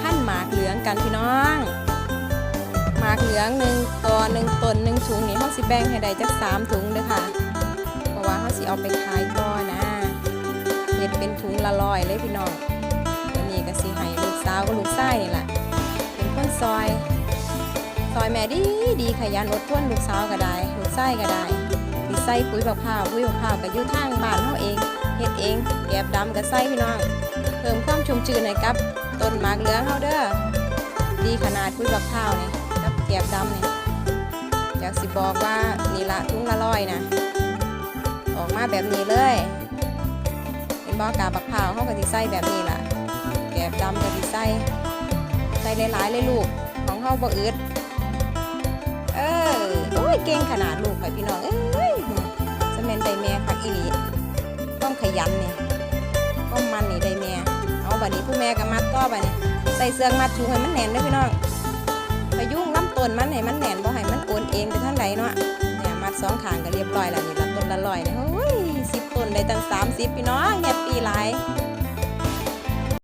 ผ่านหมากเหลืองกันพี่น้อง หมากเหลืองหนึ่งตัวหนึ่งตนหนึ่งถุงนี่เขาสิแบ่งให้ได้จักสามถุงเด้อค่ะ เพราะว่าเขาสิเอาไปขายต่อนะเฮ็ดเป็นถุงละร้อยเลยพี่น้องวันนี้ก็สิให้ลูกสาวกับลูกชายนี่แหละเป็นคนซอย ซอยแม่ดีดีขยันอดทนลูกสาวก็ได้ ลูกชายก็ได้สิใส่ปุ๋ยบักพร้าวปุ๋ยบักพร้าวก็อยู่ทางบ้านเฮาเองเฮ็ดเองแกบดำก็ใส่พี่น้อง เพิ่มความชุ่มชื้นให้กับ ต้นหมากเหลืองเฮาเด้อดีขนาดปุ๋ยบักพร้าวนี่กับแกบดำนี่อยากสิบอกว่านี่ละถุงละร้อยนะออกมาแบบนี้เลยเป็นบอกาบักพร้าวเฮาก็สิใส่แบบนี้ล่ะแกบดำก็สิใส่ใส่หลายๆเลยลูกของเฮาบ่อึดเออโอ้ยเก่งขนาดลูกไปพี่น้องเอ้ยสแมนไดแม่คักอีหลีต้องขยันนี่ บัดนี้ผู้แม่ก็มัดต่อบัดนี้ใส่เสื้อมัดถุงให้มันแน่นด้อพี่น้องพยุงลำต้นมันให้มันแน่นบ่ให้มันโอนเองไปทางใดเนาะเนี่ยมัดสองขางก็เรียบร้อยแล้วนี่ละต้นละลอยเนี่ยโอ้ยสิบต้นได้ตั้งสามสิบพี่น้องแฮปปี้หลาย